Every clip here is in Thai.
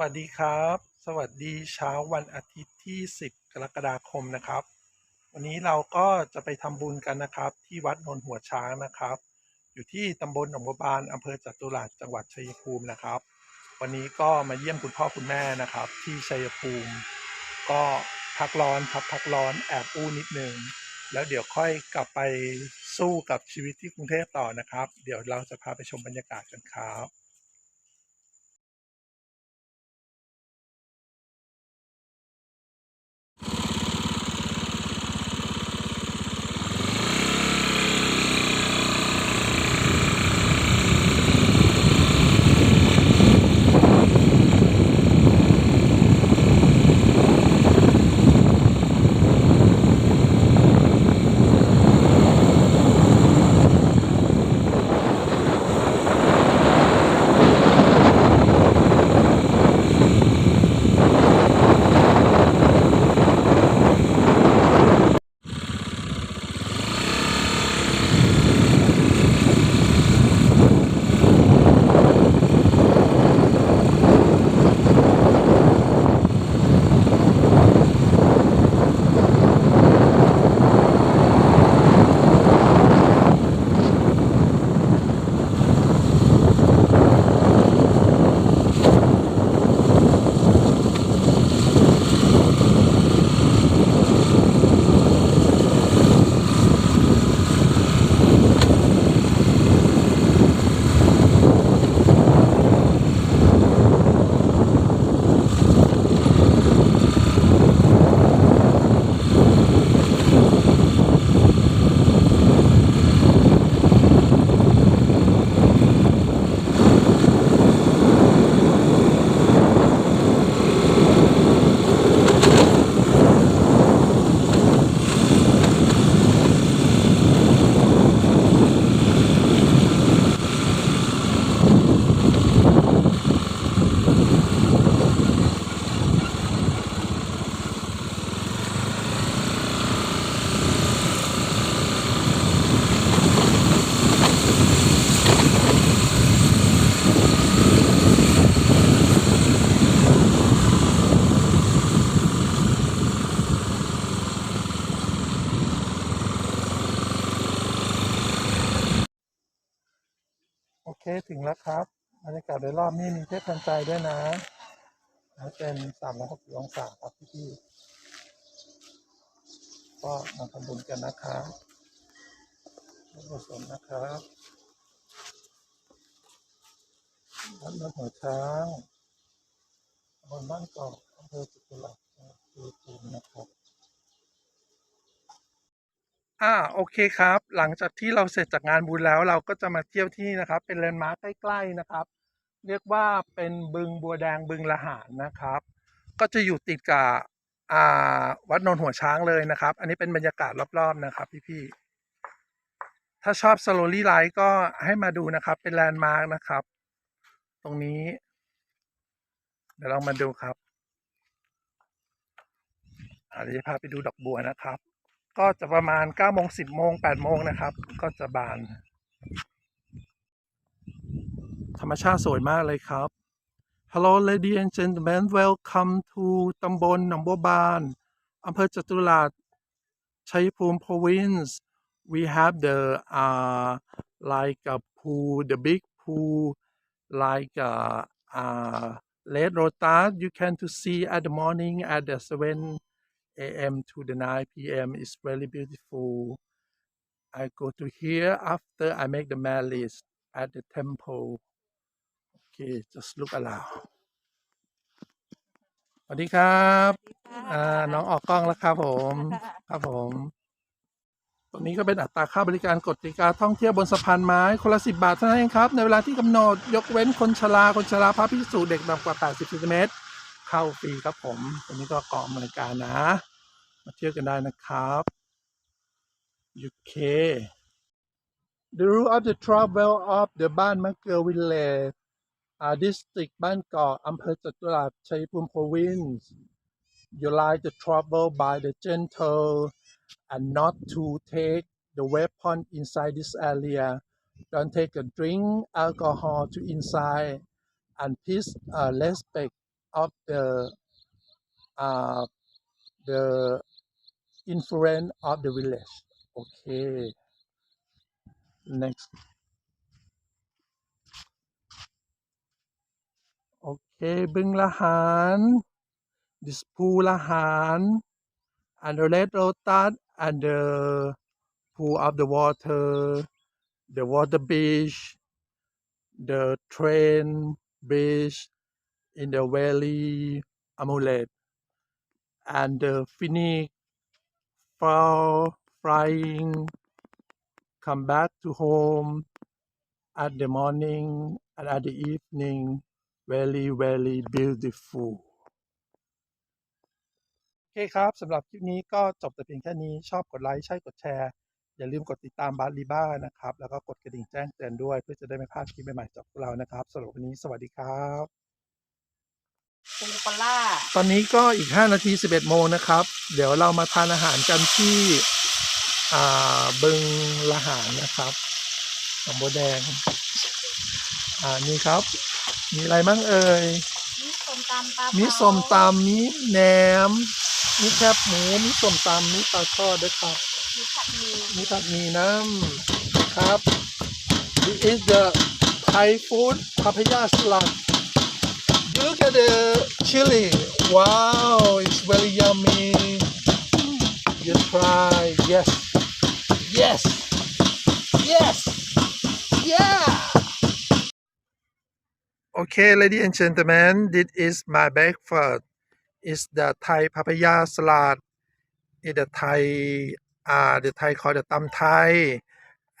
วัสดีครับ สวัสดีเช้าวันอาทิตย์ที่ 10 กรกฎาคมนะครับ วันนี้เราก็จะไปทำบุญกันนะครับ ที่วัดนนหัวช้างนะครับ อยู่ที่ตำบลหนองบัวบานอำเภอจตุรัสจังหวัดชัยภูมินะครับ วันนี้ก็มาเยี่ยมคุณพ่อคุณแม่นะครับ ที่ชัยภูมิ ก็พักร้อนครับพักร้อนแอบอู้นิดนึงแล้วเดี๋ยวค่อยกลับไปสู้กับชีวิตที่กรุงเทพต่อนะครับ เดี๋ยวเราจะพาไปชมบรรยากาศกันครับ แล้วครับบรรยากาศโดยรอบนี่มีเทพทันใจด้วยนะแล้วเป็นสามร้อยหกสิบองศาครับพี่พี่ๆก็มาทำบุญกันนะครับบุญกุศลนะครับวัดนนหัวช้างบลบ้านกอกอำเภอจตุรัสจังหวัดชัยภูมินะครับ อ่าโอเคครับ หลังจากที่เราเสร็จจากงานบุญแล้วเราก็จะมาเที่ยวที่นี่นะครับ เป็นแลนด์มาร์คใกล้ๆนะครับ เรียกว่าเป็นบึงบัวแดงบึงละหารนะครับ ก็จะอยู่ติดกับอ่าวัดนนหัวช้างเลยนะครับ อันนี้เป็นบรรยากาศรอบๆนะครับพี่ๆถ้าชอบสโลลี่ไลท์ก็ให้มาดูนะครับ เป็นแลนด์มาร์คนะครับ ตรงนี้ เดี๋ยวเรามาดูครับอาเดี๋ยวจะพาไปดูดอกบัวนะครับ ก็จะประมาณ9โมง10โมง8โมงนะครับ ก็จะบาน ธรรมชาติสวยมากเลยครับ Hello lady and gentlemen welcome to ตำบลหนองบัวบานอำเภอจตุรัสชัยภูมิ province we have the uh like a pool the big pool like uh, uh red lotus you can to see at the morning at the 7 a.m. to the 9 p.m. is very beautiful. I go to here after I make the marriage at the temple. Okay, just look around. สวัสดีครับอ่าน้องออกกล้องแล้วครับผม ครับผม ตรงนี้ก็เป็นอัตราค่าบริการกฎกติกาท่องเที่ยวบนสะพานไม้คนละสิบาทเท่านั้นเองครับ ในเวลาที่กำหนดยกเว้นคนชรา คนชราพระพิสุเด็กต่ำกว่า 80ซนติเมตร เข้าฟรีครับผมตรงนี้ก็เกาะอเมริกานะ มาเที่ยวกันได้นะครับ UK The route of the travel of the บ้านมะเกลือ village อ่า district บ้านเกาะอำเภอจตุรัสชัยภูมิ province you like to travel by the gentle and not to take the weapon inside this area don't take a drink alcohol to inside and please uh, respect of the uh, the influence of the village. Okay. Next. Okay, Bung Lahan, this Pool Lahan, and the Red Lotus, and the Pool of the Water, the Water Beach, the Train Beach in the Valley Amulet, and the Phoenix fall flying come back to home at the morning and at the evening very very beautiful โอเคครับสำหรับคลิปนี้ก็จบแต่เพียงแค่นี้ชอบกดไลค์ใช่กดแชร์ อย่าลืมกดติดตามบาร์ลีบ้านะครับ แล้วก็กดกระดิ่งแจ้งเตือนด้วย เพื่อจะได้ไม่พลาดคลิปใหม่ๆจากพวกเรานะครับสำหรับวันนี้สวัสดีครับ ปูปลาร้าตอนนี้ก็อีก 5 นาที 11 โมงนะครับ เดี๋ยวเรามาทานอาหารกันที่อ่าบึงละหารนะครับหนองบัวแดง อ่านี่ครับ มีอะไรบ้างเอ่ย มีส้มตำปลามีมีส้มตำมีแหนม มีแคบหมูมีส้มตำมีปลาทอดด้วยครับ มีผัดหมี่มีผัดหมี่น้ำครับ This is the Thai food papaya salad Look at the chili. Wow it's very yummy. You try. Yes. Yes. Yes. Yeah. Okay ladies and gentlemen this is my breakfast. It's the Thai papaya salad. In the Thai uh, the Thai called the tam Thai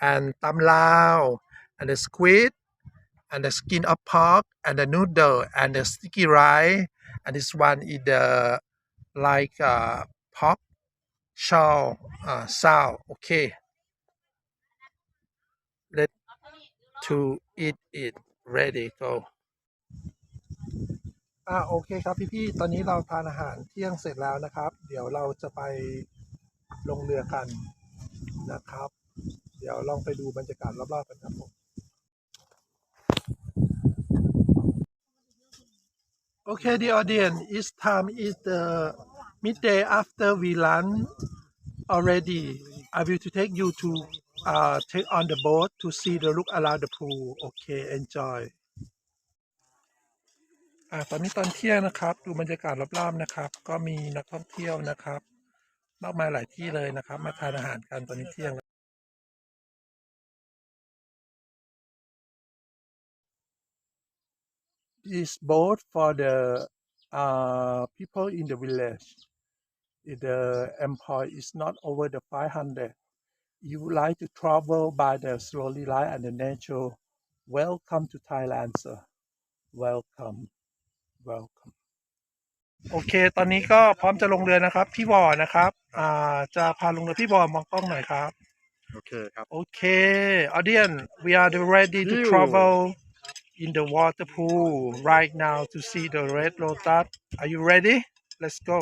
and tam Lao and the squid and the skin of pork and the noodle and the sticky rice and this one is the like uh, pork shaw uh, sao okay let to eat it ready go อ่าโอเคครับพี่ๆตอนนี้เราทานอาหารเที่ยงเสร็จแล้วนะครับ เดี๋ยวเราจะไปลงเรือกันนะครับ เดี๋ยวลองไปดูบรรยากาศรอบๆกันครับผม Okay, the audience, it's time is the midday after we land already. I will to take you to uh, take on the boat to see the look around the pool. Okay, enjoy. อ่าตอนนี้ตอนเที่ยงนะครับ ดูบรรยากาศรอบๆนะครับ ก็มีนักท่องเที่ยวนะครับ มากมายหลายที่เลยนะครับ มาทานอาหารกันตอนนี้เที่ยง This boat for the uh, people in the village. The employee is not over the 500. You would like to travel by the slowly line and the nature. Welcome to Thailand, sir. Welcome. Welcome. โอเค ตอนนี้ก็พร้อมจะลงเรือนะครับ พี่วอนะครับ อ่า จะพาลงเรือพี่วอมองกล้องหน่อยครับ โอเคครับ โอเค audience we are ready to Ew. travel in the water pool right now to see the red lotus are you ready let's go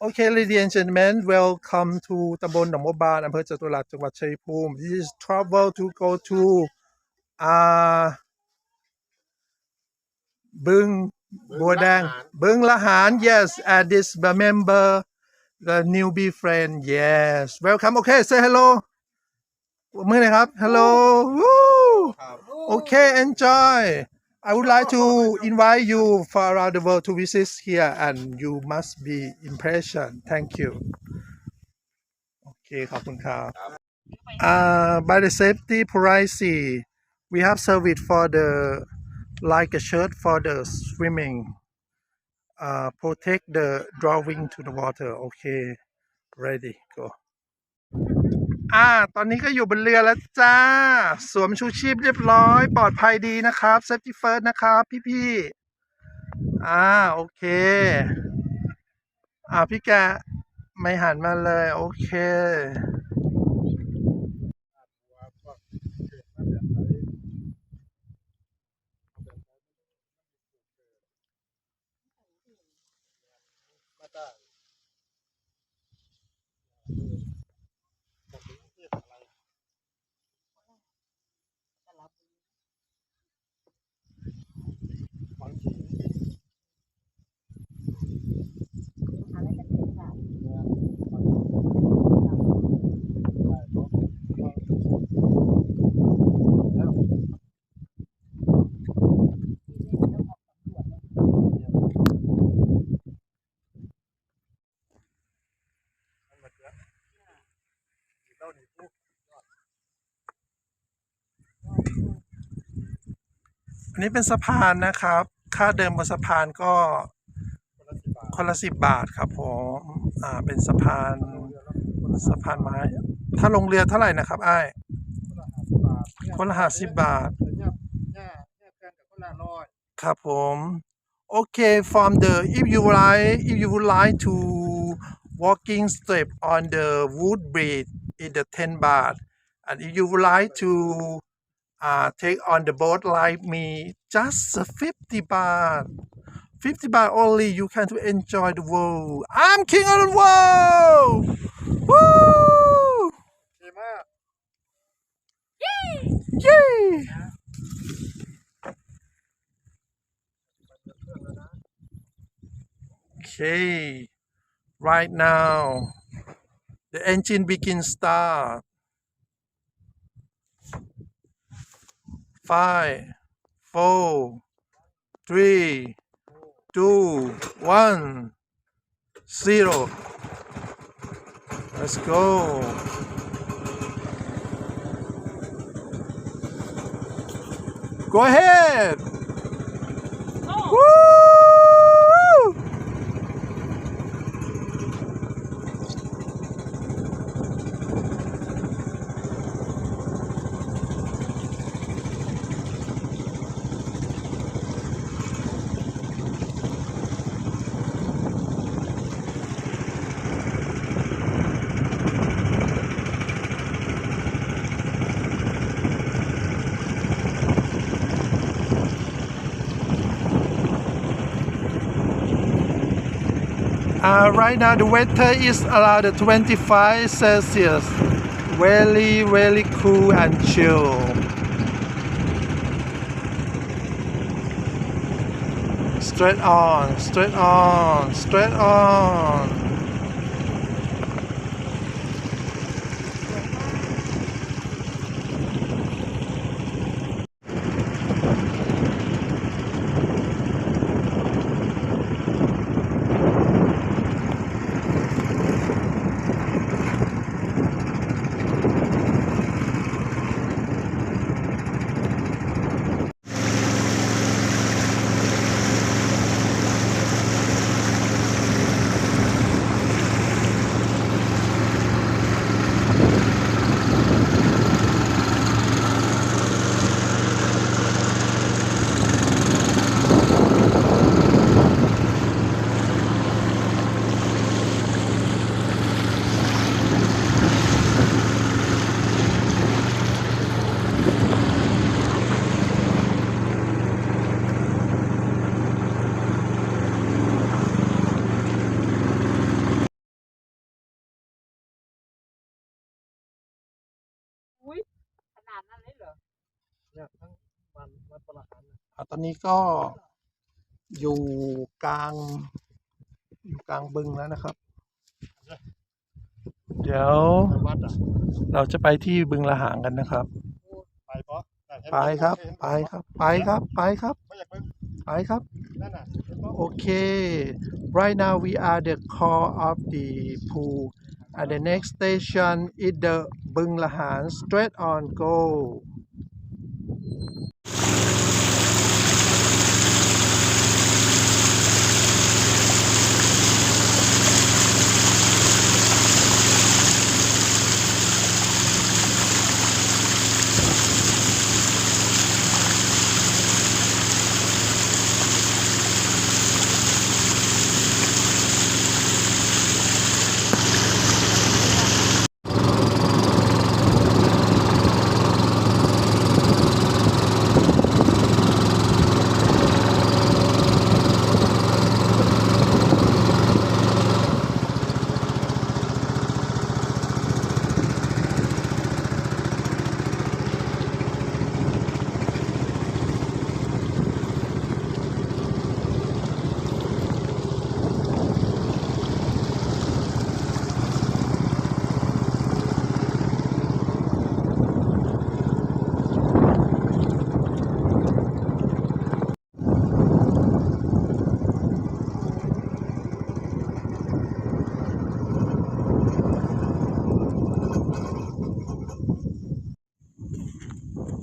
Okay ladies and gentlemen welcome to ตำบลหนองบัวบานอำเภอจตุรัสจังหวัดชัยภูมิ this is travel to go to อ่าบึงบัวแดงบึงละหาร yes and this member the newbie friend yes welcome okay say hello มือหน่อยครับ hello Woo! okay enjoy I would like to invite you for around the world to visit here and you must be impression thank you โอเคขอบคุณครับ uh, by the safety policy we have service for the like a shirt for the swimming uh, protect the drawing to the water okay ready go อ่า ตอนนี้ก็อยู่บนเรือแล้วจ้า สวมชูชีพเรียบร้อย ปลอดภัยดีนะครับ safety first นะครับ พี่ๆ อ่า โอเค อ่า พี่แกไม่หันมาเลย โอเคบ นนี้เป็นสะพานนะครับ ค่าเดิมบนสะพานก็คนละสิบบาทครับผมอ่าเป็นสะพานสะพานไม้ ถ้าลงเรือเท่าไหร่นะครับไอ้ายคนละห้าสิบบาท ครับผม Okay from the if you like if you would like to walking step on the wood bridge in the 10 baht and if you would like to uh, take on the boat like me just 50 baht 50 baht only you can to enjoy the world I'm king of the world Woo! ดีมาก Yay! Okay, right now the engine begin start. Five, four, three, two, one, zero. Let's go. Go ahead. Oh. Woo! Uh, right now the weather is around 25 Celsius. Really, really cool and chill. Straight on, straight on, straight on. — อุ้ยขนาดนั้นเลยเหรอเนี่ยทั้งวันวัดประหลาดอะตอนนี้ก็อยู่กลาง อยู่กลางบึงแล้วนะครับ เดี๋ยวไปวัดอะเราจะไปที่บึงละหางกันนะครับ ไปเพราะแต่เห็นไปครับเห็นไปครับ ไปครับ ไปครับไม่อยากไปไปครับนั่นน่ะเห็นเพราะ Okay, right now we are the core of the pool, and the next station is the Bung Lahan. Straight on, go.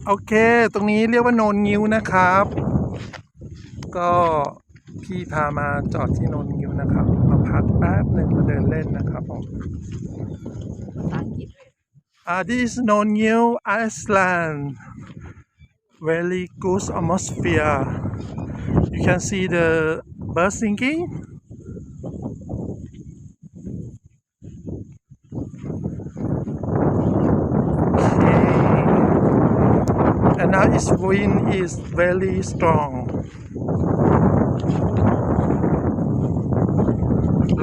โอเค ตรงนี้เรียกว่าโนนงิ้วนะครับ ก็พี่พามาจอดที่โนนงิ้วนะครับ มาพักแป๊บหนึ่งมาเดินเล่นนะครับผมภาษาอังกฤษเลย Uh, this is Nong New Iceland. Very good atmosphere. You can see the bird singing. Now its wind is very strong.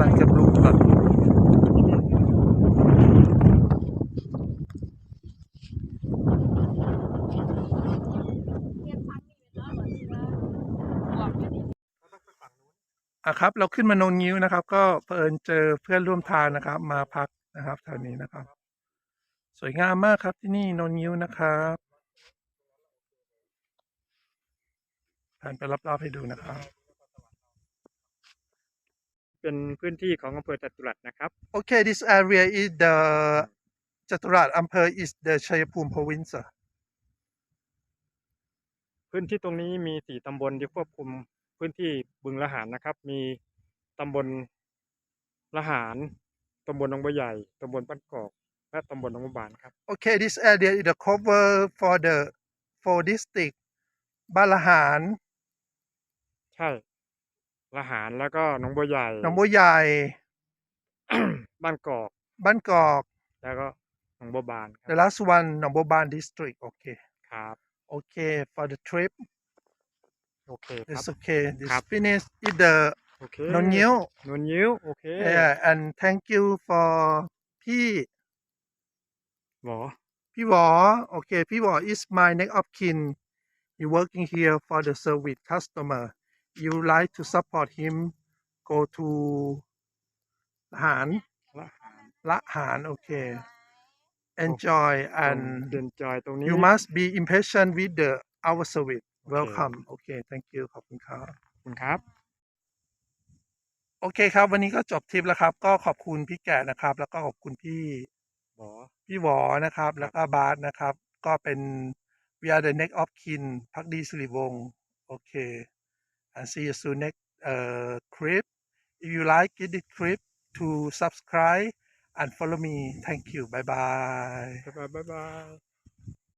Like a blue blood. อะครับ เราขึ้นมาโนนงิ้วนะครับ ก็เผอิญเจอเพื่อนร่วมทางนะครับ มาพักนะครับแถวนี้นะครับ สวยงามมากครับที่นี่โนนงิ้วนะครับ แผนไปรอบๆให้ดูนะครับ เป็นพื้นที่ของอำเภอจตุรัสนะครับ Okay this area is the จตุรัสอำเภอ is the ชัยภูมิ province อะพื้นที่ตรงนี้มีสี่ตำบลที่ควบคุมพื้นที่บึงละหารนะครับ มีตำบลละหารตำบลหนองบัวใหญ่ตำบลบ้านกอกและตำบลหนองบัวบานครับ Okay this area is the cover for the four district บ้านละหาร ใช่ละหารแล้วก็หนองบัวใหญ่หนองบัวใหญ่ บ้านกอก บ้านกอก แล้วก็หนองบัวบานค the รับ last one หนองบัวบาน district okay ครับ okay for the trip โอเคครับ It's okay. This ครับ. finish is the โอเคนนยิ้วนนยิ้วโอเค Yeah, and thank you for พี่หมอพี่หวอ Okay, พี่หวอ is my next of kin. He working here for the service customer. You like to support him? Go to หารละหารละหาร Okay. Enjoy เด and นจอยตรงนี้ you must be impatient with the our service. Welcome. Okay, thank you ขอบคุณครับขอบคุณครับโอเคครับ วันนี้ก็จบทริปแล้วครับ ก็ขอบคุณพี่แก่นะครับ แล้วก็ขอบคุณพี่หมอพี่หวอนะครับ แล้วก็บาสนะครับ ก็เป็น we are the next of kin พักดีสิริวงศ์โอเค and see you soon next uh, trip if you like this trip to subscribe and follow me thank you bye bye บ๊ายบายบ๊ายบาย